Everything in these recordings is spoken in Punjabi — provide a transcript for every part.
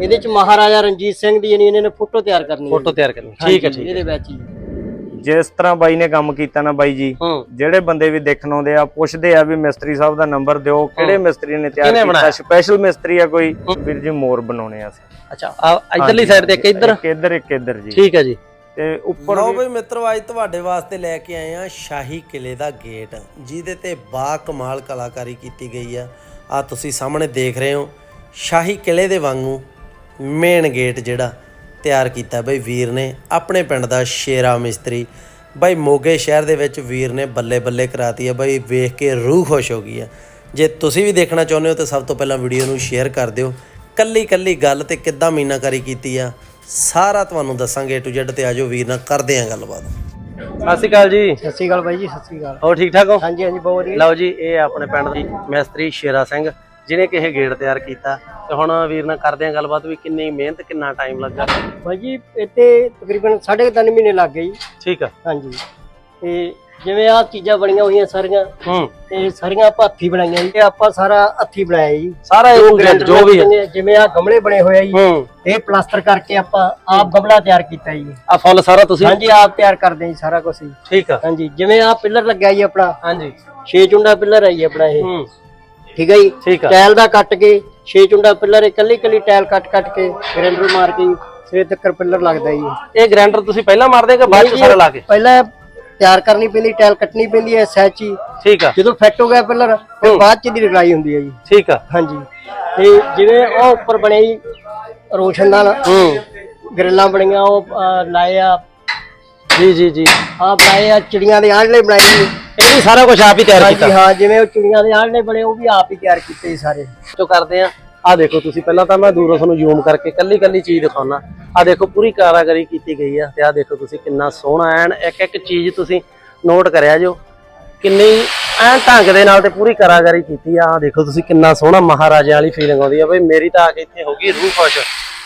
ਇਹਦੇ ਚ ਮਹਾਰਾਜਾ ਰਣਜੀਤ ਸਿੰਘ ਦੀ ਯਾਨੀ ਇਹਨਾਂ ਨੇ ਫੋਟੋ ਤਿਆਰ ਕਰਨੀ ਹੈ ਫੋਟੋ ਜੀ। ਤਿਆਰ ਕਰਨੀ। ਠੀਕ ਹੈ ਠੀਕ ਹੈ। ਇਹਦੇ ਵਿੱਚ ਹੀ ਜਿਸ ਤਰ੍ਹਾਂ ਬਾਈ ਨੇ ਕੰਮ ਕੀਤਾ ਨਾ ਬਾਈ ਜੀ ਜਿਹੜੇ ਬੰਦੇ ਵੀ ਦੇਖਣ ਆਉਂਦੇ ਆ ਪੁੱਛਦੇ ਆ ਵੀ ਮਿਸਤਰੀ ਸਾਹਿਬ ਦਾ ਨੰਬਰ ਦਿਓ ਕਿਹੜੇ ਮਿਸਤਰੀ ਨੇ ਤਿਆਰ ਕੀਤਾ? ਸਪੈਸ਼ਲ ਮਿਸਤਰੀ ਆ ਕੋਈ? ਵੀਰ ਜੀ ਮੋਰ ਬਣਾਉਣੇ ਆ ਅਸੀਂ। ਅੱਛਾ ਆ ਇਧਰਲੀ ਸਾਈਡ ਤੇ ਇੱਕ ਇੱਧਰ? ਇੱਕ ਇੱਧਰ ਇੱਕ ਇੱਧਰ ਜੀ। ਠੀਕ ਹੈ ਜੀ। ਤੇ ਉੱਪਰ ਲਓ ਵੀ ਬਈ ਮਿੱਤਰੋ ਅੱਜ ਤੁਹਾਡੇ ਵਾਸਤੇ ਲੈ ਕੇ ਆਏ ਆ ਸ਼ਾਹੀ ਕਿਲੇ ਦਾ ਗੇਟ ਜਿਹਦੇ ਤੇ ਬਾ ਕਮਾਲ ਕਲਾਕਾਰੀ ਕੀਤੀ ਗਈ ਆ। ਆ ਤੁਸੀਂ ਸਾਹਮਣੇ ਦੇਖ ਰਹੇ ਹੋ ਸ਼ਾਹੀ ਕਿਲੇ ਦੇ ਵਾਂਗੂ ਮੇਨ ਗੇਟ ਜਿਹੜਾ ਤਿਆਰ ਕੀਤਾ ਬਈ ਵੀਰ ਨੇ ਆਪਣੇ ਪਿੰਡ ਦਾ ਸ਼ੇਰਾ ਮਿਸਤਰੀ। ਬਈ ਮੋਗੇ ਸ਼ਹਿਰ ਦੇ ਵਿੱਚ ਵੀਰ ਨੇ ਬੱਲੇ ਬੱਲੇ ਕਰਾਤੀ ਆ ਬਈ ਵੇਖ ਕੇ ਰੂਹ ਖੁਸ਼ ਹੋ ਗਈ ਆ। ਜੇ ਤੁਸੀਂ ਵੀ ਦੇਖਣਾ ਚਾਹੁੰਦੇ ਹੋ ਤਾਂ ਸਭ ਤੋਂ ਪਹਿਲਾਂ ਵੀਡੀਓ ਨੂੰ ਸ਼ੇਅਰ ਕਰ ਦਿਓ। ਕੱਲੀ ਕੱਲੀ ਗੱਲ ਤੇ ਕਿੱਦਾਂ ਮੀਨਾਕਾਰੀ ਕੀਤੀ ਆ ਸਾਰਾ ਤੁਹਾਨੂੰ ਦੱਸਾਂਗੇ A to Z ਤੇ ਆਜੋ ਵੀਰ ਨਾਲ ਕਰਦੇ ਆਂ ਗੱਲਬਾਤ। ਸਤਿ ਸ਼੍ਰੀ ਅਕਾਲ ਜੀ। ਸਤਿ ਸ਼੍ਰੀ ਅਕਾਲ ਬਾਈ ਜੀ ਸਤਿ ਸ਼੍ਰੀ ਅਕਾਲ। ਹੋਰ ਠੀਕ ਠਾਕ ਹੋ? ਹਾਂਜੀ ਹਾਂਜੀ ਬਹੁਤ ਵਧੀਆ। ਲਓ ਜੀ ਇਹ ਆਪਣੇ ਪਿੰਡ ਦੀ ਮਿਸਤਰੀ ਸ਼ੇਰਾ ਸਿੰਘ। ਜਿਹਨੇ ਕਿ ਇਹ ਗੇਟ ਤਿਆਰ ਕੀਤਾ। ਤੇ ਹੁਣ ਵੀਰ ਨਾਲ ਕਰਦੇ ਆਂ ਗੱਲਬਾਤ ਵੀ ਕਿੰਨੀ ਮਿਹਨਤ ਕਿੰਨਾ ਟਾਈਮ ਲੱਗਾ। ਬਾਈ ਜੀ ਇੱਥੇ ਤਕਰੀਬਨ 3.5 ਮਹੀਨੇ ਲੱਗ ਗਏ ਜੀ। ਠੀਕ ਆ। ਹਾਂਜੀ। ਤੇ ਜਿਵੇਂ ਆਹ ਚੀਜ਼ਾਂ ਬਣੀਆਂ ਹੋਈਆਂ ਸਾਰੀਆਂ ਹੂੰ। ਤੇ ਸਾਰੀਆਂ ਆਪਾਂ ਹੱਥੀ ਬਣਾਈਆਂ ਜੀ ਇਹ ਆਪਾਂ ਸਾਰਾ ਹੱਥੀ ਬਣਾਇਆ ਜੀ। ਸਾਰਾ ਇਹ ਜੋ ਵੀ ਹੈ ਜਿਵੇਂ ਆ ਗਮਲੇ ਬਣੇ ਹੋਏ ਆ ਜੀ ਇਹ ਪਲਾਸਟਰ ਕਰਕੇ ਆਪਾਂ ਆਪ ਗਮਲਾ ਤਿਆਰ ਕੀਤਾ ਜੀ। ਆ ਫੁੱਲ ਸਾਰਾ ਤੁਸੀਂ? ਹਾਂਜੀ ਆਪ ਤਿਆਰ ਕਰਦੇ ਜੀ ਸਾਰਾ ਕੁਝ ਜੀ। ਠੀਕ ਆ। ਹਾਂਜੀ ਜਿਵੇਂ ਆ ਪਿੱਲਰ ਲੱਗਿਆ ਜੀ ਆਪਣਾ। ਹਾਂਜੀ। 6 ਚੁੰਡਾ ਪਿੱਲਰ ਹੈ ਜੀ ਆਪਣਾ ਇਹ। ਹੂੰ। ਠੀਕ ਹੈ ਜੀ? ਠੀਕ ਆ। ਟਾਇਲ ਦਾ ਕੱਟ ਕੇ 6 ਚੁੰਡਾ ਪਿੱਲਰ ਇਕੱਲੀ ਇਕੱਲੀ ਟਾਇਲ ਕੱਟ ਕੱਟ ਕੇ ਗ੍ਰੈਂਡਰ ਮਾਰ ਕੇ ਸਵੇਰ ਤੱਕ ਪਿੱਲਰ ਲੱਗਦਾ ਜੀ। ਇਹ ਗ੍ਰਾਈਂਡਰ ਤੁਸੀਂ ਪਹਿਲਾਂ ਮਾਰਦੇ ਕਿ ਬਾਅਦ ਚ ਸਾਰਾ ਲਾ ਕੇ? ਪਹਿਲਾਂ ਤਿਆਰ ਕਰਨੀ ਪੈਂਦੀ ਟਾਇਲ ਕੱਟਣੀ ਪੈਂਦੀ ਹੈ ਸੈਚ ਹੀ ਠੀਕ ਆ। ਜਦੋਂ ਫਿੱਟ ਹੋ ਗਿਆ ਪਿੱਲਰ ਫਿਰ ਬਾਅਦ ਚ ਦੀ ਲਗਾਈ ਹੁੰਦੀ ਹੈ ਜੀ। ਠੀਕ ਆ। ਹਾਂਜੀ। ਤੇ ਜਿਵੇਂ ਉਹ ਉੱਪਰ ਬਣੇ ਜੀ ਰੋਸ਼ਨਦਾਨ ਹੂੰ। ਗ੍ਰਿਲਾਂ ਬਣੀਆਂ ਉਹ ਅਹ, ਲਾਏ ਆ। ਜੀ ਜੀ ਜੀ। ਆ ਬਣਾਏ ਆ ਚਿੜੀਆਂ ਦੇ ਆਂਡਲੇ ਬਣਾਏ ਜੀ ਇਹ ਵੀ ਸਾਰਾ ਕੁਝ ਆਪ ਹੀ ਤਿਆਰ ਕੀਤਾ। ਹਾਂਜੀ ਹਾਂ ਜਿਵੇਂ ਉਹ ਚਿੜੀਆਂ ਦੇ ਆਂਡਲੇ ਬਣੇ ਉਹ ਵੀ ਆਪ ਹੀ ਤਿਆਰ ਕੀਤੇ ਸਾਰੇ। ਜੋ ਕਰਦੇ ਆ ਆ ਦੇਖੋ ਤੁਸੀਂ ਪਹਿਲਾਂ ਤਾਂ ਮੈਂ ਦੂਰੋਂ ਤੁਹਾਨੂੰ ਜ਼ੂਮ ਕਰਕੇ ਕੱਲੀ ਕੱਲੀ ਚੀਜ਼ ਦਿਖਾਉਣਾ ਆ ਦੇਖੋ ਪੂਰੀ ਕਾਰਾਗਰੀ ਕੀਤੀ ਗਈ ਆ ਤੇ ਆ ਦੇਖੋ ਤੁਸੀਂ ਕਿੰਨਾ ਸੋਹਣਾ ਐਨ ਇੱਕ ਇੱਕ ਚੀਜ਼ ਤੁਸੀਂ ਨੋਟ ਕਰਿਆ ਜੋ ਕਿੰਨੀ ਐਨ ਢੰਗ ਦੇ ਨਾਲ ਤੇ ਪੂਰੀ ਕਾਰਾਗਰੀ ਕੀਤੀ ਆ। ਆ ਦੇਖੋ ਤੁਸੀਂ ਕਿੰਨਾ ਸੋਹਣਾ ਮਹਾਰਾਜਾ ਵਾਲੀ ਫੀਲਿੰਗ ਆਉਂਦੀ ਆ। ਬਈ ਮੇਰੀ ਤਾਂ ਆ ਕੇ ਇੱਥੇ ਹੋ ਗਈ ਰੂਹ ਖੁਸ਼।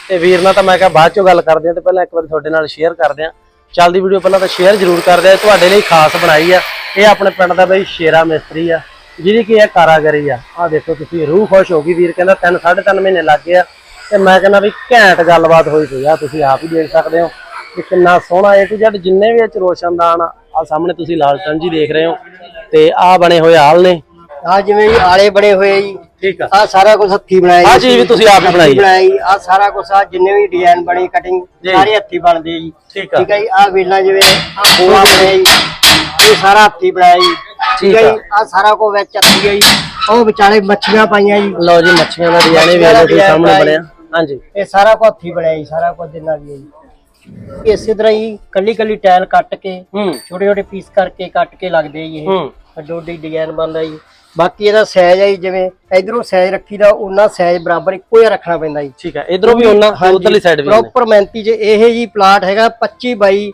ਤੇ ਵੀਰ ਨਾਲ ਤਾਂ ਮੈਂ ਕਿਹਾ ਬਾਅਦ ਚੋਂ ਗੱਲ ਕਰਦੇ ਆ ਤੇ ਪਹਿਲਾਂ ਇੱਕ ਵਾਰੀ ਤੁਹਾਡੇ ਨਾਲ ਸ਼ੇਅਰ ਕਰਦੇ ਆ। ਚੱਲਦੀ ਵੀਡੀਓ ਪਹਿਲਾਂ ਤਾਂ ਸ਼ੇਅਰ ਜ਼ਰੂਰ ਕਰਦੇ ਆ ਤੁਹਾਡੇ ਲਈ ਖਾਸ ਬਣਾਈ ਆ। ਇਹ ਆਪਣੇ ਪਿੰਡ ਦਾ ਬਈ ਸ਼ੇਰਾ ਮਿਸਤਰੀ ਆ, ਜਿਹਦੀ ਕੀ ਹੈ ਕਾਰਾਗਰੀ ਆ। ਆ ਦੇਖੋ ਤੁਸੀਂ, ਰੂਹ ਖੁਸ਼ ਹੋ ਗਈ ਵੀਰ, ਕਹਿੰਦਾ 3 3.5 ਮਹੀਨੇ ਲੱਗ ਗਏ ਆ। ਤੇ ਮੈਂ ਕਹਿੰਦਾ ਵੀ ਘੈਂਟ ਗੱਲਬਾਤ ਹੋਈ ਪਈ ਆ, ਤੁਸੀਂ ਆਪ ਹੀ ਦੇਖ ਸਕਦੇ ਹੋ ਕਿ ਕਿੰਨਾ ਸੋਹਣਾ ਏ ਟੂ ਜੱਟ ਜਿੰਨੇ ਵੀ ਇਹ ਚ ਰੋਸ਼ਨਦਾਨ ਆ, ਆਹ ਸਾਹਮਣੇ ਤੁਸੀਂ ਲਾਲਟਨ ਜੀ ਦੇਖ ਰਹੇ ਹੋ। ਤੇ ਆ ਬਣੇ ਹੋਏ ਹਾਲ ਨੇ। ਆ ਜਿਵੇਂ ਜੀ ਆਲੇ ਬਣੇ ਹੋਏ ਆ ਜੀ। ਠੀਕ ਆ। ਆ ਸਾਰਾ ਕੁਝ ਹੱਥੀ ਬਣਾਇਆ ਆਹ ਚੀਜ਼ ਵੀ ਤੁਸੀਂ ਆਪ ਹੀ ਬਣਾਈ ਹੈ। ਬਣਾਈ। ਆ ਸਾਰਾ ਕੁਝ ਆ ਜਿੰਨੇ ਵੀ ਡਿਜ਼ਾਈਨ ਬਣੀ ਕਟਿੰਗ ਜੀ। ਸਾਰੇ ਹੱਥੀ ਬਣਦੇ ਆ ਜੀ। ਠੀਕ ਆ। ਜੀ ਆ ਵੇਲਾ ਜਿਵੇਂ ਆ। ਬੋਆ ਬਣਿਆ ਜੀ ਇਹ ਸਾਰਾ ਹੱਥੀ ਬਣਾਇਆ ਜੀ। ਠੀਕ ਆ। ਜੀ ਆ। ਸਾਰਾ ਕੁਝ ਵਿੱਚ ਹੱਥੀ ਹੈ ਜੀ। ਉਹ ਵਿਚਾਲੇ ਮੱਛੀਆਂ ਪਾਈਆਂ ਜੀ। ਲਓ ਜੀ ਮੱਛੀਆਂ ਦਾ ਡਿਜ਼ਾਈਨ ਵੀ ਲਓ ਤੁਸੀਂ ਸਾਹਮਣੇ ਬਣਿਆ। ਹਾਂਜੀ। ਇਹ ਸਾਰਾ ਕੁਝ ਹੱਥੀ ਬਣਾਇਆ ਜੀ ਸਾਰਾ ਕੁਝ ਜਿੰਨਾ ਵੀ ਹੈ ਜੀ। ਇਸੇ ਤਰ੍ਹਾਂ ਹੀ ਕੱਲੀ ਕੱਲੀ ਟਾਇਲ ਕੱਟ ਕੇ ਹੂੰ। ਛੋਟੇ ਛੋਟੇ ਪੀਸ ਕਰਕੇ ਕੱਟ ਕੇ ਲੱਗਦੇ ਆ ਜੀ ਇਹ। ਹੂੰ। ਅੱਡੋ ਅੱਡੀ ਡਿਜ਼ਾਈਨ ਬਣਦਾ ਜੀ। ਬਾਕੀ ਇਹਦਾ ਸਾਈਜ਼ ਹੈ ਜੀ ਜਿਵੇਂ ਇਧਰੋਂ ਸਾਈਜ਼ ਰੱਖੀਦਾ ਉਹਨਾਂ ਸਾਈਜ਼ ਬਰਾਬਰ ਇੱਕੋ ਜਿਹਾ ਰੱਖਣਾ ਪੈਂਦਾ ਜੀ। ਠੀਕ ਹੈ ਇਧਰੋਂ ਵੀ ਉਹਨਾਂ ਉਧਰਲੀ ਸਾਈਡ ਵੀ ਉਹਨੇ। ਪ੍ਰੋਪਰ ਮੈਂਤੀ ਜੇ ਇਹ ਜੀ ਪਲਾਟ ਹੈਗਾ 25 ਬਾਈ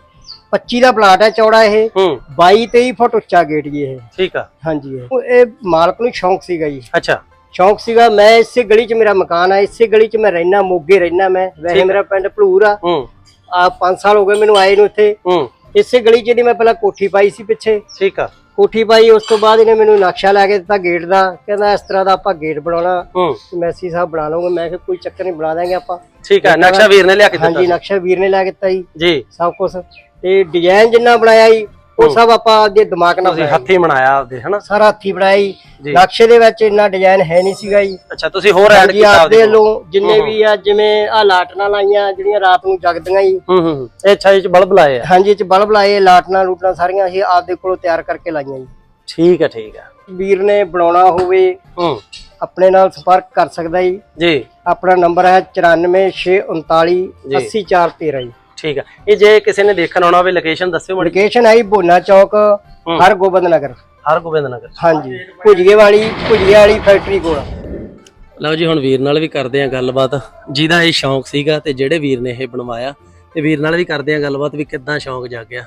25 ਦਾ ਪਲਾਟ ਹੈ ਚੌੜਾ ਇਹ। ਹੂੰ। 22 23 ਫੁੱਟ ਉੱਚਾ ਗੇਟ ਜੀ ਇਹ। ਠੀਕ ਆ। ਹਾਂਜੀ ਇਹ। ਇਹ ਮਾਲਕ ਨੂੰ ਸ਼ੌਂਕ ਸੀਗਾ ਜੀ। ਅੱਛਾ। ਸ਼ੌਂਕ ਸੀਗਾ ਮੈਂ ਇਸੇ ਗਲੀ 'ਚ ਮੇਰਾ ਮਕਾਨ ਆ ਇਸੇ ਗਲੀ 'ਚ ਮੈਂ ਰਹਿਣਾ ਮੋਗੇ ਰਹਿਣਾ ਮੈਂ। ਵੈਸੇ ਮੇਰਾ ਪਿੰਡ ਭਲੂਰ ਆ। ਹੂੰ। ਆ 5 ਸਾਲ ਹੋ ਗਏ ਮੈਨੂੰ ਆਏ ਨੂੰ ਇੱਥੇ। ਹੂੰ। ਇਸੇ ਗਲੀ 'ਚ ਇਹਦੀ ਮੈਂ ਪਹਿਲਾਂ ਕੋਠੀ ਪਾਈ ਸੀ ਪਿੱਛੇ। ਠੀਕ ਆ। ਕੋਠੀ ਪਾਈ ਉਸ ਤੋਂ ਬਾਅਦ ਇਹਨੇ ਮੈਨੂੰ ਨਕਸ਼ਾ ਲੈ ਕੇ ਦਿੱਤਾ ਗੇਟ ਦਾ। ਕਹਿੰਦਾ ਇਸ ਤਰ੍ਹਾਂ ਦਾ ਆਪਾਂ ਗੇਟ ਬਣਾਉਣਾ। ਹੂੰ। ਮੈਸੀ ਸਾਹਿਬ ਬਣਾ ਲਓਗੇ ਮੈਂ ਕਿਹਾ ਕੋਈ ਚੱਕਰ ਨਹੀਂ ਬਣਾ ਦਾਂਗੇ ਆਪਾਂ। ਠੀਕ ਆ ਨਕਸ਼ਾ ਵੀਰ ਨੇ ਲਿਆ ਕੇ ਦਿੱਤਾ ਹਾਂਜੀ ਨਕਸ਼ਾ ਵੀਰ ਨੇ ਲੈ ਕੇ ਦਿੱਤਾ ਜੀ। ਜੀ। ਸਭ ਕੁਝ ਤੇ ਡਿਜ਼ਾਈਨ ਜਿੰਨਾ ਬਣਾਇਆ ਜੀ ਉਹ ਸਭ ਆਪਾਂ ਆਪਦੇ ਦਿਮਾਗ ਨਾਲ ਤੁਸੀਂ ਹੱਥੀ ਬਣਾਇਆ ਆਪਦੇ ਹਨਾ? ਸਾਰਾ ਹੱਥੀ ਜੀ। ਜੀ। ਨਕਸ਼ੇ ਦੇ ਵਿੱਚ ਇੰਨਾ ਡਿਜ਼ਾਈਨ ਹੈ ਨਹੀਂ ਸੀਗਾ ਜੀ। ਅੱਛਾ ਤੁਸੀਂ ਹੋਰ ਐਡ ਜੀ ਕੀਤਾ ਆਪਦੇ ਵੱਲੋਂ ਜਿੰਨੇ ਵੀ ਆ ਜਿਵੇਂ ਆ ਲਾਟਣਾ ਲਾਈਆਂ ਜਿਹੜੀਆਂ ਰਾਤ ਨੂੰ ਜਗਦੀਆਂ ਜੀ। ਹੂੰ ਹੂੰ ਹੂੰ। ਇਹ ਅੱਛਾ ਇਹ ਚ ਬਲਬ ਲਾਏ ਆ? ਹਾਂਜੀ ਇਹ ਚ ਬਲਬ ਲਾਏ ਲਾਟਣਾ ਲੂਟਣਾ ਸਾਰੀਆਂ ਅਸੀਂ ਆਪਦੇ ਕੋਲੋਂ ਤਿਆਰ ਕਰਕੇ ਲਾਈਆਂ ਜੀ। ਠੀਕ ਆ ਠੀਕ ਆ। ਵੀਰ ਨੇ ਬਣਾਉਣਾ ਹੋਵੇ ਹੂੰ। ਆਪਣੇ ਨਾਲ ਸੰਪਰਕ ਕਰ ਸਕਦਾ ਜੀ। ਜੀ। ਆਪਣਾ ਨੰਬਰ ਹੈ 9469 80413 ਜੀ। ਠੀਕ ਆ। ਇਹ ਜੇ ਕਿਸੇ ਨੇ ਦੇਖਣ ਆਉਣਾ ਹੋਵੇ ਲੋਕੇਸ਼ਨ ਦੱਸਿਓ ਮੜੀ ਲੋਕੇਸ਼ਨ ਹੈ ਬੋਨਾ ਚੌਕ ਹਰ ਗੋਬਿੰਦ ਨਗਰ ਹਰ ਗੋਬਿੰਦ ਨਗਰ ਹਾਂਜੀ ਭੁਜੀਏ ਵਾਲੀ ਭੁਜੀਏ ਵਾਲੀ ਫੈਕਟਰੀ ਕੋਲ। ਲਓ ਜੀ ਹੁਣ ਵੀਰ ਨਾਲ ਵੀ ਕਰਦੇ ਆ ਗੱਲਬਾਤ। ਜਿਹਦਾ ਇਹ ਸ਼ੌਂਕ ਸੀਗਾ ਤੇ ਜਿਹੜੇ ਵੀਰ ਨੇ ਇਹ ਬਣਵਾਇਆ ਤੇ ਵੀਰ ਨਾਲ ਵੀ ਕਰਦੇ ਆ ਗੱਲਬਾਤ ਵੀ ਕਿੱਦਾਂ ਸ਼ੌਂਕ ਜਾਗਿਆ।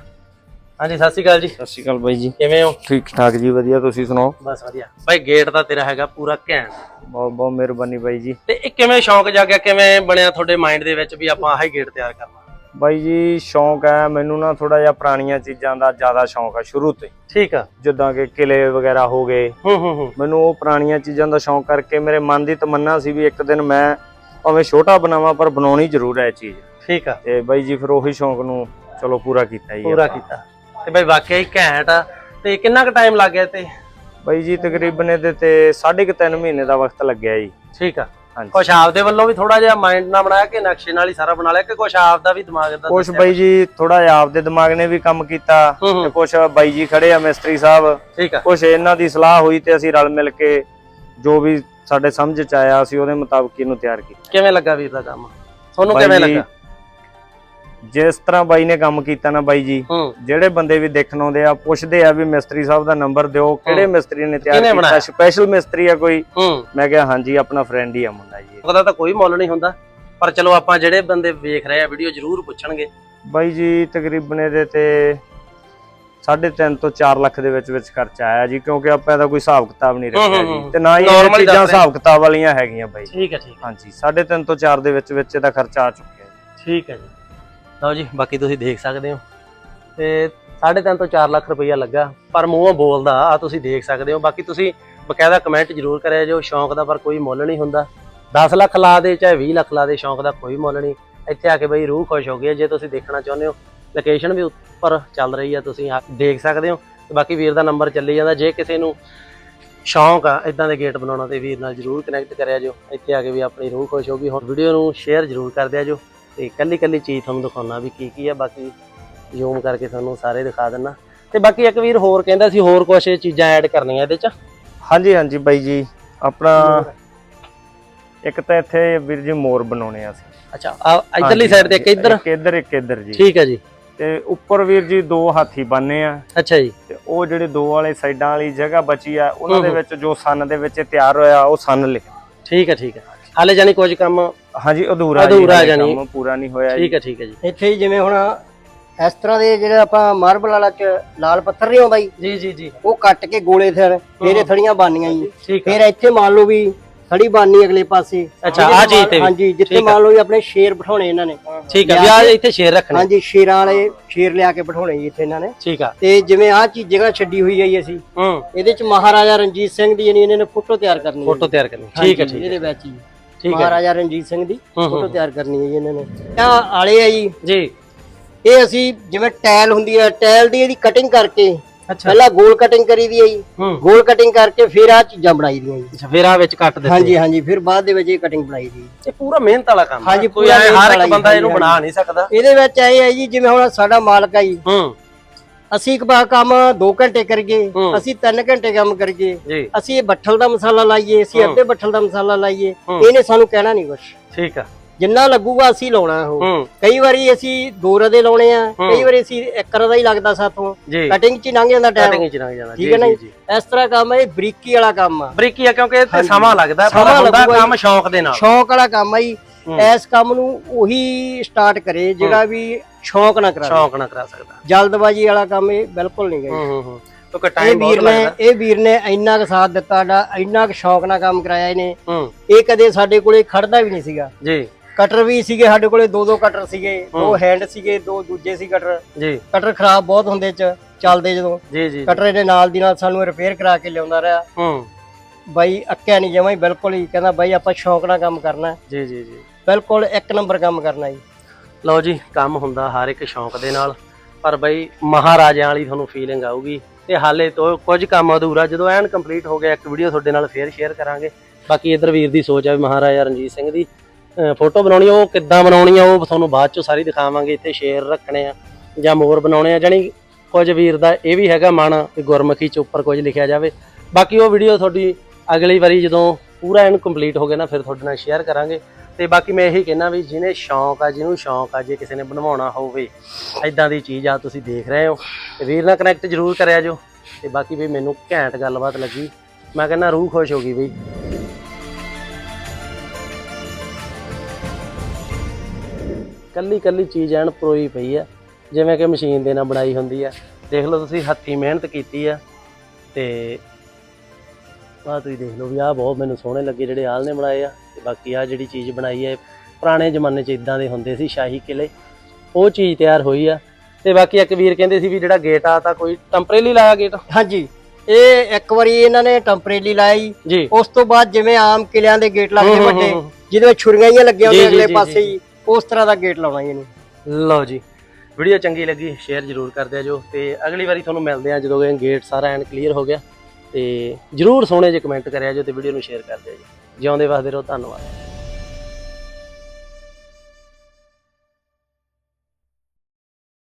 ਹਾਂਜੀ ਸਤਿ ਸ਼੍ਰੀ ਅਕਾਲ ਜੀ। ਸਤਿ ਸ਼੍ਰੀ ਅਕਾਲ ਬਾਈ ਜੀ। ਕਿਵੇਂ ਹੋ? ਠੀਕ ਠਾਕ ਜੀ ਵਧੀਆ ਤੁਸੀਂ ਸੁਣਾਓ? ਬਸ ਵਧੀਆ। ਭਾਈ ਗੇਟ ਤਾਂ ਤੇਰਾ ਹੈਗਾ ਪੂਰਾ ਘੈਂਟ। ਬਹੁਤ ਬਹੁਤ ਮਿਹਰਬਾਨੀ ਬਾਈ ਜੀ। ਤੇ ਇਹ ਕਿਵੇਂ ਸ਼ੌਂਕ ਜਾਗਿਆ? ਕਿਵੇਂ ਬਣਿਆ ਤੁਹਾਡੇ ਮਾਈਂਡ ਦੇ ਵਿੱਚ ਵੀ ਆਪਾਂ ਆਹ ਹੀ ਗੇਟ ਤਿਆਰ ਕਰਨਾ? ਬਾਈ ਜੀ ਸ਼ੌਂਕ ਹੈ ਮੈਨੂੰ ਨਾ ਥੋੜਾ ਜਿਹਾ ਪੁਰਾਣੀਆਂ ਚੀਜ਼ਾਂ ਦਾ ਜ਼ਿਆਦਾ ਸ਼ੌਂਕ ਹੈ ਸ਼ੁਰੂ ਤੋਂ। ਠੀਕ ਆ। ਜਿੱਦਾਂ ਕਿ ਕਿਲੇ ਵਗੈਰਾ ਹੋ ਗਏ। ਹੂੰ ਹੂੰ ਹੂੰ। ਮੈਨੂੰ ਉਹ ਪੁਰਾਣੀਆਂ ਚੀਜ਼ਾਂ ਦਾ ਸ਼ੌਂਕ ਕਰਕੇ ਮੇਰੇ ਮਨ ਦੀ ਤਮੰਨਾ ਸੀ ਵੀ ਇੱਕ ਦਿਨ ਮੈਂ ਭਾਵੇਂ ਛੋਟਾ ਬਣਾਵਾਂ ਪਰ ਬਣਾਉਣੀ ਜ਼ਰੂਰ ਹੈ ਇਹ ਚੀਜ਼। ਠੀਕ ਆ। ਤੇ ਬਾਈ ਜੀ ਫਿਰ ਉਹੀ ਸ਼ੌਂਕ ਨੂੰ ਚਲੋ ਪੂਰਾ ਕੀਤਾ ਜੀ ਪੂਰਾ ਆਪਾਂ। ਕੀਤਾ। ਤੇ ਬਈ ਵਾਕਿਆ ਹੀ ਘੈਂਟ ਆ। ਤੇ ਕਿੰਨਾ ਕੁ ਟਾਈਮ ਲੱਗ ਗਿਆ ਤੇ? ਬਾਈ ਜੀ ਤਕਰੀਬਨ ਇਹਦੇ ਤੇ ਸਾਢੇ ਕੁ ਤਿੰਨ ਮਹੀਨੇ ਦਾ ਵਕਤ ਲੱਗਿਆ ਜੀ। ਠੀਕ ਆ। ਕੁਛ ਆਪਦੇ ਵੱਲੋਂ ਵੀ ਥੋੜਾ ਜਿਹਾ ਮਾਈਂਡ ਨਾਲ ਬਣਾਇਆ ਕਿ ਨਕਸ਼ੇ ਨਾਲ ਹੀ ਸਾਰਾ ਬਣਾ ਲਿਆ ਕਿ ਕੁਛ ਆਪਦਾ ਵੀ ਦਿਮਾਗ ਦਾ ਕੁਛ ਬਾਈ ਜੀ ਥੋੜਾ ਜਿਹਾ ਆਪਦੇ ਦਿਮਾਗ ਨੇ ਵੀ ਕੰਮ ਕੀਤਾ। ਤੇ ਕੁਛ ਬਾਈ ਜੀ ਖੜੇ ਆ ਮਿਸਤਰੀ ਸਾਹਿਬ। ਠੀਕ ਆ। ਕੁਛ ਇਹਨਾਂ ਦੀ ਸਲਾਹ ਹੋਈ ਤੇ ਅਸੀਂ ਰਲ ਮਿਲ ਕੇ ਜੋ ਵੀ ਸਾਡੇ ਸਮਝ ਚ ਆਇਆ ਅਸੀਂ ਉਹਦੇ ਮੁਤਾਬਕ ਇਹਨੂੰ ਤਿਆਰ ਕੀਤਾ। ਕਿਵੇਂ ਲੱਗਾ ਵੀਰ ਦਾ ਕੰਮ? ਤੁਹਾਨੂੰ ਕਿਵੇਂ ਲੱਗਾ? ਜਿਸ ਤਰ੍ਹਾਂ ਬਾਈ ਨੇ ਕੰਮ ਕੀਤਾ ਨਾ ਬਾਈ ਜੀ ਜਿਹੜੇ ਬੰਦੇ ਵੀ ਦੇਖਣ ਆਉਂਦੇ ਆ ਪੁੱਛਦੇ ਆ ਵੀ ਮਿਸਤਰੀ ਸਾਹਿਬ ਦਾ ਨੰਬਰ ਦਿਓ ਕਿਹੜੇ ਮਿਸਤਰੀ ਨੇ ਤਿਆਰ ਕੀਤਾ? ਸਪੈਸ਼ਲ ਮਿਸਤਰੀ ਆ ਕੋਈ ਮੈਂ ਕਿਹਾ ਹਾਂਜੀ ਆਪਣਾ ਫਰੈਂਡ ਹੀ ਆ ਮੁੰਡਾ ਜੀ। ਉਹਦਾ ਤਾਂ ਕੋਈ ਮੁੱਲ ਨਹੀਂ ਹੁੰਦਾ ਪਰ ਚਲੋ ਆਪਾਂ ਜਿਹੜੇ ਬੰਦੇ ਵੇਖ ਰਹੇ ਆ ਵੀਡੀਓ ਜ਼ਰੂਰ ਪੁੱਛਣਗੇ ਬਾਈ ਜੀ ਤਕਰੀਬਨ ਇਹਦੇ ਤੇ 3.5 ਤੋਂ 4 ਲੱਖ ਦੇ ਵਿੱਚ ਵਿੱਚ ਖਰਚਾ ਆਇਆ ਜੀ ਕਿਉਂਕਿ ਆਪਾਂ ਇਹਦਾ ਕੋਈ ਹਿਸਾਬ ਕਿਤਾਬ ਨਹੀਂ ਰੱਖਿਆ ਜੀ। ਤੇ ਨਾ ਹੀ ਇਹ ਚੀਜ਼ਾਂ। ਹਿਸਾਬ ਕਿਤਾਬ ਵਾਲੀਆਂ ਹੈਗੀਆਂ ਬਾਈ। ਠੀਕ ਹੈ ਠੀਕ ਹਾਂਜੀ 3.5 ਤੋਂ 4 ਦੇ ਵਿੱਚ ਵਿੱਚ ਇਹਦਾ ਖਰਚਾ ਆ ਚੁੱਕਿਆ ਜੀ ਠੀਕ ਹੈ ਜੀ ਲਓ ਜੀ, ਬਾਕੀ ਤੁਸੀਂ ਦੇਖ ਸਕਦੇ ਹੋ। ਤੇ 3.5 ਤੋਂ 4 ਲੱਖ ਰੁਪਈਆ ਲੱਗਾ। ਪਰ ਮੂੰਹੋਂ ਬੋਲਦਾ ਆ ਤੁਸੀਂ ਦੇਖ ਸਕਦੇ ਹੋ। ਬਾਕੀ ਤੁਸੀਂ ਬਕਾਇਦਾ ਕਮੈਂਟ ਜ਼ਰੂਰ ਕਰਿਆ ਜੋ ਸ਼ੌਂਕ ਦਾ ਪਰ ਕੋਈ ਮੁੱਲ ਨਹੀਂ ਹੁੰਦਾ। 10 ਲੱਖ ਲਾ ਦੇ ਚਾਹੇ 20 ਲੱਖ ਲਾ ਦੇ, ਸ਼ੌਂਕ ਦਾ ਕੋਈ ਮੁੱਲ ਨਹੀਂ। ਇੱਥੇ ਆ ਕੇ ਬਈ ਰੂਹ ਖੁਸ਼ ਹੋ ਗਈ ਹੈ। ਜੇ ਤੁਸੀਂ ਦੇਖਣਾ ਚਾਹੁੰਦੇ ਹੋ। ਲੋਕੇਸ਼ਨ ਵੀ ਉੱਪਰ ਚੱਲ ਰਹੀ ਆ, ਤੁਸੀਂ ਆ ਦੇਖ ਸਕਦੇ ਹੋ। ਤੇ ਬਾਕੀ ਵੀਰ ਦਾ ਨੰਬਰ ਚੱਲੀ ਜਾਂਦਾ। ਜੇ ਕਿਸੇ ਨੂੰ ਸ਼ੌਂਕ ਆ ਇਦਾਂ ਦੇ ਗੇਟ ਬਣਾਉਣਾ ਤੇ ਵੀਰ ਨਾਲ ਜਰੂਰ ਕਨੈਕਟ ਕਰਿਆ ਜੋ ਇੱਥੇ ਆ ਕੇ ਵੀ ਆਪਣੀ ਰੂਹ ਖੁਸ਼ ਹੋਗੀ ਹੁਣ ਵੀਡੀਓ ਨੂੰ ਸ਼ੇਅਰ ਜਰੂਰ ਕਰ ਦਿਆ ਜੋ ਤੇ ਕੱਲੀ ਕੱਲੀ ਚੀਜ਼ ਤੁਹਾਨੂੰ ਦਿਖਾਉਣਾ ਵੀ ਕੀ ਕੀ ਆ ਬਾਕੀ ਜ਼ੂਮ ਕਰਕੇ ਤੁਹਾਨੂੰ ਸਾਰੇ ਦਿਖਾ ਦਿੰਨਾ। ਤੇ ਬਾਕੀ ਇੱਕ ਵੀਰ ਹੋਰ ਕਹਿੰਦਾ ਸੀ ਹੋਰ ਕੁਝ ਚੀਜ਼ਾਂ ਐਡ ਕਰਨੀਆਂ ਇਹਦੇ ਚ। ਹਾਂਜੀ ਹਾਂਜੀ ਬਾਈ ਜੀ ਆਪਣਾ ਇੱਕ ਤਾਂ ਇੱਥੇ ਵੀਰ ਜੀ ਮੋਰ ਬਣਾਉਣੇ ਆ ਅਸੀਂ। ਅੱਛਾ ਇਧਰਲੀ ਸਾਈਡ ਤੇ ਇੱਕ ਇੱਧਰ? ਇੱਕ ਇੱਧਰ ਇੱਕ ਇੱਧਰ ਜੀ। ਠੀਕ ਹੈ ਜੀ। ਤੇ ਉੱਪਰ ਵੀਰ ਜੀ ਦੋ ਹਾਥੀ ਬੰਨੇ ਆ। ਅੱਛਾ ਜੀ। ਤੇ ਉਹ ਜਿਹੜੇ ਦੋ ਵਾਲੇ ਸਾਈਡਾਂ ਵਾਲੀ ਜਗ੍ਹਾ ਬਚੀ ਆ ਉਹਨਾਂ ਦੇ। ਵਿੱਚ ਜੋ ਸੰਨ ਦੇ ਵਿੱਚ ਤਿਆਰ ਹੋਇਆ ਉਹ ਸੰਨ ਲਿਖ ਠੀਕ ਹੈ ਠੀਕ ਹੈ ਹਾਲੇ ਜਾਨੀ ਕੁਝ ਕੰਮ ਹਾਂਜੀ ਅਧੂਰਾ ਜੀ ਅਧੂਰਾ ਹਾਲੇ ਜਾਣੀ। ਕੰਮ ਪੂਰਾ ਨਹੀਂ ਹੋਇਆ ਜੀ। ਠੀਕ ਹੈ ਠੀਕ ਹੈ ਜੀ। ਇੱਥੇ ਹੀ ਜਿਵੇਂ ਹੁਣ ਇਸ ਤਰ੍ਹਾਂ ਦੇ ਜਿਹੜੇ ਆਪਾਂ ਮਾਰਬਲ ਵਾਲਾ ਚ ਲਾਲ ਪੱਥਰ ਨਹੀਂ ਆਉਂਦਾ ਜੀ? ਜੀ ਜੀ ਜੀ। ਉਹ ਕੱਟ ਕੇ ਗੋਲੇ ਫੇਰ ਇਹ ਥੜੀਆਂ ਬਣਨੀਆਂ ਜੀ। ਠੀਕ ਹੈ ਫਿਰ ਇੱਥੇ ਮੰਨ ਲਓ ਵੀ ਥੜੀ ਬਣਨੀ ਅਗਲੇ ਪਾਸੇ। ਅੱਛਾ, ਆਹ ਚੀਜ਼ ਤੇ ਵੀ। ਹਾਂਜੀ ਜਿੱਥੇ ਠੀਕ ਆ। ਮੰਨ ਲਓ ਵੀ ਆਪਣੇ ਸ਼ੇਰ ਬਿਠਾਉਣੇ ਇਹਨਾਂ ਨੇ। ਠੀਕ ਹੈ ਵੀ ਆ ਇੱਥੇ ਸ਼ੇਰ ਰੱਖਣੇ। ਹਾਂਜੀ ਸ਼ੇਰਾਂ ਵਾਲੇ ਸ਼ੇਰ ਲਿਆ ਕੇ ਬਿਠਾਉਣੇ ਜੀ ਇੱਥੇ ਇਹਨਾਂ ਨੇ। ਠੀਕ ਆ। ਤੇ ਜਿਵੇਂ ਆਹ ਚੀਜ਼ ਜਗ੍ਹਾ ਛੱਡੀ ਹੋਈ ਹੈ ਜੀ ਅਸੀਂ। ਹੂੰ। ਇਹਦੇ ਚ ਮਹਾਰਾਜਾ ਰਣਜੀਤ ਸਿੰਘ ਦੀ ਯਾਨੀ ਇਹਨਾਂ ਨੇ ਫੋਟੋ ਤਿਆਰ ਕਰਨੀ ਹੈ ਫੋਟੋ ਜੀ। ਤਿਆਰ ਕਰਨੀ। ਠੀਕ ਹੈ ਹਾਂਜੀ, ਠੀਕ ਹੈ ਇਹਦੇ ਵਿੱਚ ਹੀ। ਠੀਕ ਹੈ। ਮਹਾਰਾਜਾ ਰਣਜੀਤ ਸਿੰਘ ਦੀ ਹੂੰ, ਫੋਟੋ। ਤਿਆਰ ਕਰਨੀ ਹੈ ਜੀ ਇਹਨਾਂ ਨੇ। ਆਹ ਆਲੇ ਆ ਜੀ? ਜੀ। ਇਹ ਅਸੀਂ ਜਿਵੇਂ ਟਾਇਲ ਹੁੰਦੀ ਹੈ ਟਾਇਲ ਦੀ ਇਹਦੀ ਕਟਿੰਗ ਕਰਕੇ ਅੱਛਾ। ਪਹਿਲਾਂ ਗੋਲ ਕਟਿੰਗ ਕਰੀ ਦੀ ਹੈ ਜੀ। ਹੂੰ। ਗੋਲ ਕਟਿੰਗ ਕਰਕੇ ਫਿਰ ਆ ਚੀਜ਼ਾਂ ਬਣਾਈ ਦੀਆਂ ਜੀ। ਅੱਛਾ ਫਿਰ ਆ ਵਿੱਚ ਕੱਟ ਦਿੱਤੇ ਹਾਂਜੀ ਹਾਂਜੀ ਫਿਰ ਬਾਅਦ ਦੇ ਵਿੱਚ ਇਹ ਕਟਿੰਗ ਬਣਾਈ ਦੀ ਇਹ ਪੂਰਾ ਮਿਹਨਤ ਵਾਲਾ ਕੰਮ ਹਾਂਜੀ, ਹੈ ਕੋਈ ਪੂਰਾ ਐਂ ਮਿਹਨਤ ਹਰ ਵਾਲਾ ਇੱਕ ਹੀ, ਬੰਦਾ ਇਹਨੂੰ ਹਾਂਜੀ, ਬਣਾ ਨਹੀਂ ਸਕਦਾ। ਇਹਦੇ ਵਿੱਚ ਇਹ ਹੈ ਜੀ ਜਿਵੇਂ ਹੁਣ ਸਾਡਾ ਮਾਲਕ ਆ ਜੀ। ਹੂੰ। ਅਸੀਂ ਇੱਕ ਬਾ ਕੰਮ 2 ਘੰਟੇ ਕਰੀਏ। ਅਸੀਂ 3 ਘੰਟੇ ਕੰਮ ਕਰੀਏ ਅਸੀਂ ਇਹ ਬੱਠਲ ਦਾ ਮਸਾਲਾ ਲਾਈਏ ਅਸੀਂ। ਅੱਧੇ ਬੱਠਲ ਦਾ ਮਸਾਲਾ ਲਾਈਏ। ਇਹਨੇ ਸਾਨੂੰ ਕਹਿਣਾ ਨਹੀਂ ਕੁਛ। ਠੀਕ ਆ। ਜਿੰਨਾ ਲੱਗੂਗਾ ਅਸੀਂ ਲਾਉਣਾ ਉਹ। ਕਈ ਵਾਰੀ ਅਸੀਂ ਦੋ ਰਦੇ ਲਾਉਣੇ ਆ। ਕਈ ਵਾਰੀ ਅਸੀਂ ਇੱਕ ਰਦਾ ਹੀ ਲੱਗਦਾ ਸਾਥੋਂ। ਕਟਿੰਗ ਚ ਲੰਘ ਜਾਂਦਾ ਟਾਈਮ ਕਟਿੰਗ ਚ ਲੰਘ ਜਾਣਾ ਠੀਕ ਹੈ ਨਾ ਇਸ ਤਰ੍ਹਾਂ ਕੰਮ ਹੈ ਇਹ ਬਰੀਕੀ ਵਾਲਾ ਕੰਮ ਆ। ਬਰੀਕੀ ਆ ਕਿਉਂਕਿ ਇਹ ਤੇ। ਸਮਾਂ ਲੱਗਦਾ ਪਰ ਸਮਾਂ ਹੁੰਦਾ ਕੰਮ ਸ਼ੌਂਕ ਦੇ ਨਾਲ। ਸ਼ੌਂਕ ਵਾਲਾ ਕੰਮ ਆ ਜੀ। ਇਸ ਕੰਮ ਨੂੰ ਉਹੀ ਸਟਾਰਟ ਕਰੇ ਜਿਹੜਾ ਵੀ ਸ਼ੌਂਕ ਨਾ ਕਰਾ ਸ਼ੌਂਕ ਨਾ ਕਰਾ ਸਕਦਾ। ਜਲਦਬਾਜ਼ੀ ਵਾਲਾ ਕੰਮ ਇਹ ਬਿਲਕੁਲ ਨਹੀਂ ਗਾ ਜੀ। ਹੂੰ ਹੂੰ ਹੂੰ। ਕਿਉਂਕਿ ਇਹ ਟਾਈਮ ਬਹੁਤ ਵੀਰ ਨੇ ਲੱਗਦਾ। ਇਹ ਵੀਰ ਨੇ ਇੰਨਾ ਕੁ ਸਾਥ ਦਿੱਤਾ ਸਾਡਾ ਇੰਨਾ ਕੁ ਸ਼ੌਂਕ ਨਾਲ ਕੰਮ ਕਰਾਇਆ ਇਹਨੇ। ਹੂੰ। ਇਹ ਕਦੇ ਸਾਡੇ ਕੋਲੇ ਖੜਦਾ ਵੀ ਨਹੀਂ ਸੀਗਾ। ਜੀ। ਕਟਰ ਵੀ ਸੀਗੇ ਸਾਡੇ ਕੋਲੇ ਦੋ ਦੋ ਕਟਰ ਸੀਗੇ ਦੋ ਹੈਂਡ ਸੀਗੇ ਦੋ ਦੂਜੇ ਸੀ ਕਟਰ। ਜੀ। ਕਟਰ ਖਰਾਬ ਬਹੁਤ ਹੁੰਦੇ ਚ ਚੱਲਦੇ ਜਦੋਂ। ਜੀ ਜੀ। ਕਟਰ ਇਹਦੇ ਨਾਲ ਦੀ ਨਾਲ ਸਾਨੂੰ ਰਿਪੇਅਰ ਕਰਾ ਕੇ ਲਿਆਉਂਦਾ ਰਿਹਾ। ਹੂੰ। ਬਾਈ ਅੱਕਿਆ ਨਹੀਂ ਜਮਾਂ ਹੀ ਬਿਲਕੁਲ ਹੀ। ਕਹਿੰਦਾ ਬਾਈ ਆਪਾਂ ਸ਼ੌਂਕ ਨਾਲ ਕੰਮ ਕਰਨਾ। ਹੈ। ਜੀ ਜੀ ਜੀ। ਬਿਲਕੁਲ ਇੱਕ ਨੰਬਰ ਕੰਮ ਕਰਨਾ ਜੀ। ਲਓ ਜੀ, ਕੰਮ ਹੁੰਦਾ ਹਰ ਇੱਕ ਸ਼ੌਂਕ ਦੇ ਨਾਲ, ਪਰ ਬਈ ਮਹਾਰਾਜਿਆਂ ਵਾਲੀ ਤੁਹਾਨੂੰ ਫੀਲਿੰਗ ਆਊਗੀ। ਤੇ ਹਾਲੇ ਤੋਂ ਕੁਝ ਕੰਮ ਅਧੂਰਾ, ਜਦੋਂ ਐਨ ਕੰਪਲੀਟ ਹੋ ਗਿਆ, ਇੱਕ ਵੀਡੀਓ ਤੁਹਾਡੇ ਨਾਲ ਫੇਰ ਸ਼ੇਅਰ ਕਰਾਂਗੇ। ਬਾਕੀ ਇਧਰ ਵੀਰ ਦੀ ਸੋਚ ਆ ਵੀ ਮਹਾਰਾਜਾ ਰਣਜੀਤ ਸਿੰਘ ਦੀ। ਫੋਟੋ ਬਣਾਉਣੀ ਉਹ ਕਿੱਦਾਂ ਬਣਾਉਣੀ ਆ, ਉਹ ਤੁਹਾਨੂੰ ਬਾਅਦ ਚੋਂ ਸਾਰੀ ਦਿਖਾਵਾਂਗੇ, ਇੱਥੇ ਸ਼ੇਰ ਰੱਖਣੇ ਆ, ਜਾਂ ਮੋਰ ਬਣਾਉਣੇ ਆ। ਜਾਨੀ ਕੁਝ ਵੀਰ ਦਾ ਇਹ ਵੀ ਹੈਗਾ ਮਨ ਕਿ ਗੁਰਮੁਖੀ ਚ ਉੱਪਰ ਕੁਝ ਲਿਖਿਆ ਜਾਵੇ। ਬਾਕੀ ਉਹ ਵੀਡੀਓ ਤੁਹਾਡੀ ਅਗਲੀ ਵਾਰੀ ਜਦੋਂ ਪੂਰਾ ਇਹਨੂੰ ਕੰਪਲੀਟ ਹੋ ਗਿਆ ਨਾ, ਫਿਰ ਤੁਹਾਡੇ ਨਾਲ ਸ਼ੇਅਰ ਕਰਾਂਗੇ। ਤੇ ਬਾਕੀ ਮੈਂ ਇਹੀ ਕਹਿਣਾ ਵੀ ਜਿਹਨੇ ਸ਼ੌਂਕ ਆ, ਜਿਹਨੂੰ ਸ਼ੌਂਕ ਆ, ਜੇ ਕਿਸੇ ਨੇ ਬਣਵਾਉਣਾ ਹੋਵੇ ਐਦਾਂ ਦੀ ਚੀਜ਼ ਆ, ਤੁਸੀਂ ਦੇਖ ਰਹੇ ਹੋ। ਤੇ ਵੀਰ ਨਾਲ ਕਨੈਕਟ ਜ਼ਰੂਰ ਕਰਿਆ ਜੋ। ਤੇ ਬਾਕੀ ਵੀ ਮੈਨੂੰ ਘੈਂਟ ਗੱਲਬਾਤ ਲੱਗੀ। ਮੈਂ ਕਹਿੰਦਾ ਰੂਹ ਖੁਸ਼ ਹੋ ਗਈ ਬਈ। ਕੱਲੀ ਕੱਲੀ ਚੀਜ਼ ਐਨ ਪਰੋਈ ਪਈ ਆ। ਜਿਵੇਂ ਕਿ ਮਸ਼ੀਨ ਦੇ ਨਾਲ ਬਣਾਈ ਹੁੰਦੀ ਆ। ਦੇਖ ਲਓ ਤੁਸੀਂ, ਹੱਥੀਂ ਮਿਹਨਤ ਕੀਤੀ ਆ। ਤੇ ਆ ਤੁਸੀਂ ਦੇਖ ਲਓ ਵੀ ਆ ਬਹੁਤ ਮੈਨੂੰ ਸੋਹਣੇ ਲੱਗੇ ਜਿਹੜੇ ਆਲ ਨੇ ਬਣਾਏ ਆ। ਤੇ ਬਾਕੀ ਆ ਜਿਹੜੀ ਚੀਜ਼ ਬਣਾਈ ਹੈ ਪੁਰਾਣੇ ਜ਼ਮਾਨੇ 'ਚ ਇਦਾਂ ਦੇ ਹੁੰਦੇ ਸੀ ਸ਼ਾਹੀ ਕਿਲੇ। ਉਹ ਚੀਜ਼ ਤਿਆਰ ਹੋਈ ਆ। ਤੇ ਬਾਕੀ ਇੱਕ ਵੀਰ ਕਹਿੰਦੇ ਸੀ ਵੀ ਜਿਹੜਾ ਗੇਟ ਆ ਤਾਂ ਕੋਈ ਟੈਂਪਰੇਰੀ ਲਾਇਆ ਗੇਟ ਹਾਂਜੀ। ਇਹ ਇੱਕ ਵਾਰੀ ਇਹਨਾਂ ਨੇ ਟੈਂਪਰੇਰੀ ਲਾਈ ਉਸ ਤੋਂ ਬਾਅਦ ਜਿਵੇਂ ਆਮ ਕਿਲਿਆਂ ਦੇ ਗੇਟ ਲੱਗਦੇ ਵੱਡੇ ਜਿਹਦੇ ਵਿੱਚ ਛੁਰੀਆਂ ਲੱਗੀਆਂ ਹੁੰਦੀਆਂ ਅਗਲੇ ਪਾਸੇ ਹੀ ਉਸ ਤਰ੍ਹਾਂ ਦਾ ਗੇਟ ਲਾਉਣਾ ਇਹਨੂੰ। ਲਓ ਜੀ। ਵੀਡੀਓ ਚੰਗੀ ਲੱਗੀ ਸ਼ੇਅਰ ਜ਼ਰੂਰ ਕਰ ਦਿਆ ਜੋ। ਤੇ ਅਗਲੀ ਵਾਰੀ ਤੁਹਾਨੂੰ ਮਿਲਦੇ ਆ ਜਦੋਂ ਇਹ ਗੇਟ ਸਾਰਾ ਐਨ ਕਲੀਅਰ ਹੋ ਗਿਆ। ਤੇ ਜਰੂਰ ਸੋਹਣੇ ਜੇ ਕਮੈਂਟ ਕਰਿਆ ਜੇ ਤੇ ਵੀਡੀਓ ਨੂੰ ਸ਼ੇਅਰ ਕਰ ਦਿਓ ਜੀ। ਜਿਉਂਦੇ ਵਸਦੇ ਰਹੋ, ਧੰਨਵਾਦ।